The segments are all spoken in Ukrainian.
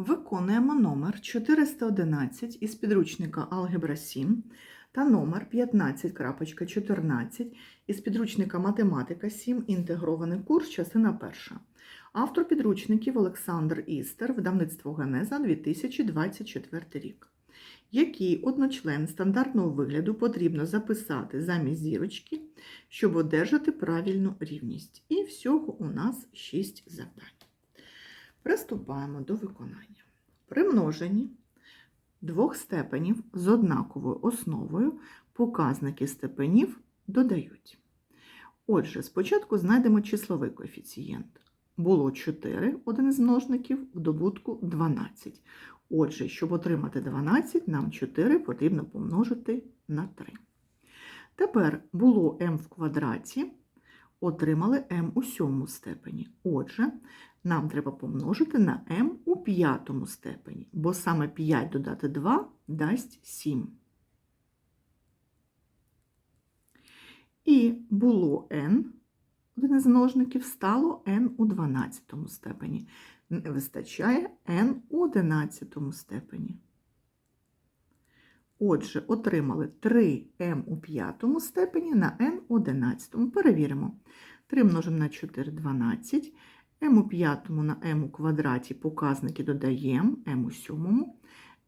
Виконуємо номер 411 із підручника Алгебра 7 та номер 15.14 із підручника Математика 7. Інтегрований курс, частина перша. Автор підручників Олександр Істер, видавництво Генеза 2024 рік. Який одночлен стандартного вигляду потрібно записати замість зірочки, щоб одержати правильну рівність. І всього у нас 6 завдань. Приступаємо до виконання. При множенні двох степенів з однаковою основою показники степенів додають. Отже, спочатку знайдемо числовий коефіцієнт. Було 4, один із множників, в добутку 12. Отже, щоб отримати 12, нам 4 потрібно помножити на 3. Тепер було m в квадраті, отримали m у сьомому степені. Отже, нам треба помножити на m у п'ятому степені, бо саме 5 додати 2 дасть 7. І було n, один із множників, стало n у 12 степені. Не вистачає n у 11 степені. Отже, отримали 3m у п'ятому степені на n у 11. Перевіримо. 3 множимо на 4 – 12. m у п'ятому на m у квадраті показники додаємо, m у сьомому.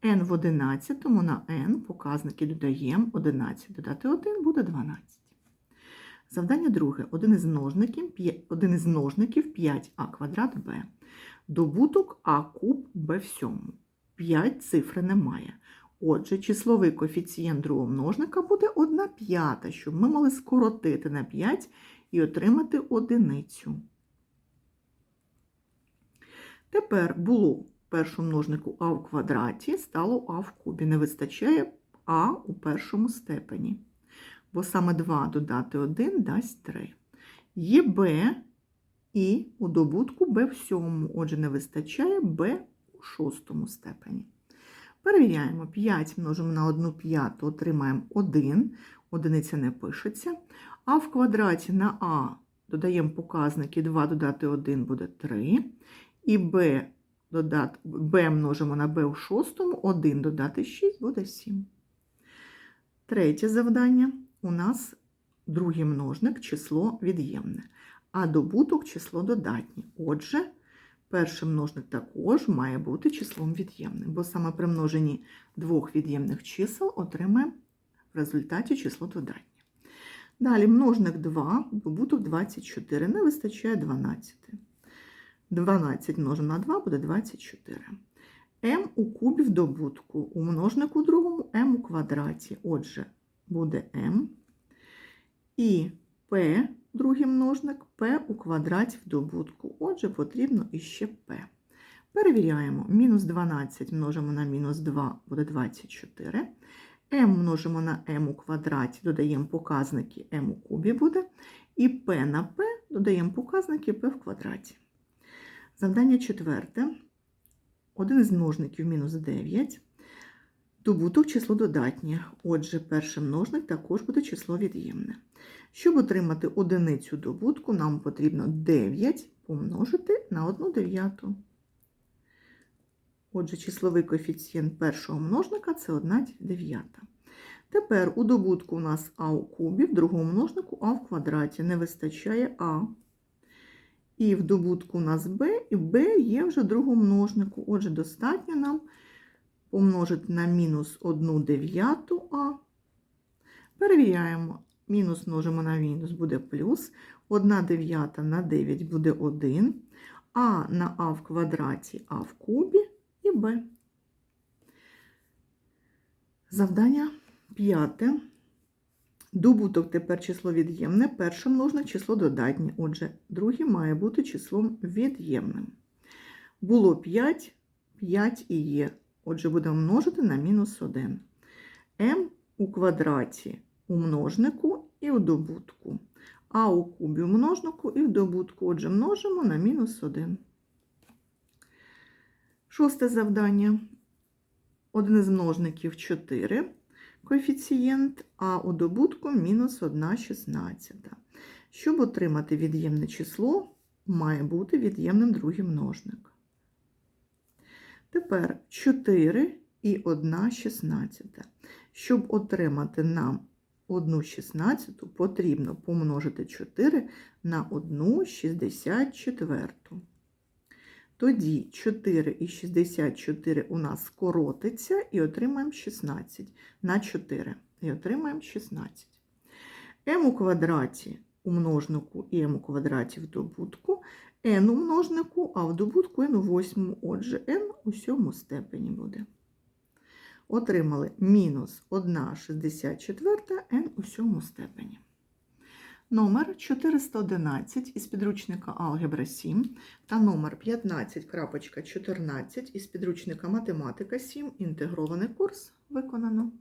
n в 11 на n показники додаємо, 11 додати 1 буде 12. Завдання друге. Один із множників, один із множників 5а квадрат b. Добуток а куб b в сьомому. 5 цифри немає. Отже, числовий коефіцієнт другого множника буде 1 п'ята, щоб ми могли скоротити на 5 і отримати одиницю. Тепер було в першому множнику а в квадраті, стало а в кубі. Не вистачає а у першому степені. Бо саме 2 додати 1 дасть 3. Є b і у добутку b в сьомому. Отже, не вистачає b у шостому степені. Перевіряємо 5 множимо на 1 п'яту, отримаємо 1, одиниця не пишеться. А в квадраті на А додаємо показники 2 додати 1 буде 3. І b, додати, b множимо на b у шостому, 1 додати 6 буде 7. Третє завдання у нас другий множник число від'ємне, а добуток число додатнє. Отже, Перший множник також має бути числом від'ємним, бо саме при множенні двох від'ємних чисел отримаємо в результаті число додатнє. Далі множник 2, добуток 24, не вистачає 12. 12 множимо на 2 буде 24. m у кубі в добутку, у множнику другому m у квадраті. Отже, буде m. І p другий множник p у квадраті в добутку. Отже, потрібно іще p. Перевіряємо. Мінус 12 множимо на мінус 2 буде 24. m множимо на m у квадраті, додаємо показники m у кубі буде. І p на p додаємо показники p в квадраті. Завдання четверте. Один із множників мінус 9. Добуток число додатнє. Отже, перший множник також буде число від'ємне. Щоб отримати одиницю добутку, нам потрібно 9 помножити на 1 дев'яту. Отже, числовий коефіцієнт першого множника це 1 дев'ята. Тепер у добутку у нас а у кубі, в другому множнику а в квадраті. Не вистачає а. І в добутку у нас b, і b є вже в другому множнику. Отже, достатньо нам помножити на мінус 1 дев'яту а. Перевіряємо. Мінус множимо на мінус буде плюс. 1 дев'ята на 9 буде 1. А на а в квадраті а в кубі і b. Завдання п'яте. Добуток тепер число від'ємне, перше множне число додатнє. Отже, друге має бути числом від'ємним. Було 5, 5 і є. Отже, будемо множити на мінус 1. m у квадраті у множнику і у добутку. А у кубі у множнику і в добутку. Отже, множимо на мінус 1. Шосте завдання. Один із множників 4 коефіцієнт, а у добутку мінус 1 шістнадцята. Щоб отримати від'ємне число, має бути від'ємним другий множник. Тепер 4 і 1 шістнадцята. Щоб отримати нам 1 шістнадцяту, потрібно помножити 4 на 1 64. Тоді 4 і 64 у нас скоротиться і отримаємо 16 на 4. І отримаємо 16. m у квадраті у множнику і m у квадраті в добутку, n у множнику, а в добутку n у восьмому. Отже, n у сьомому степені буде. Отримали мінус 1,64 n у сьомому степені. Номер 411 із підручника Алгебра 7 та номер 15.14 із підручника Математика 7 інтегрований курс виконано.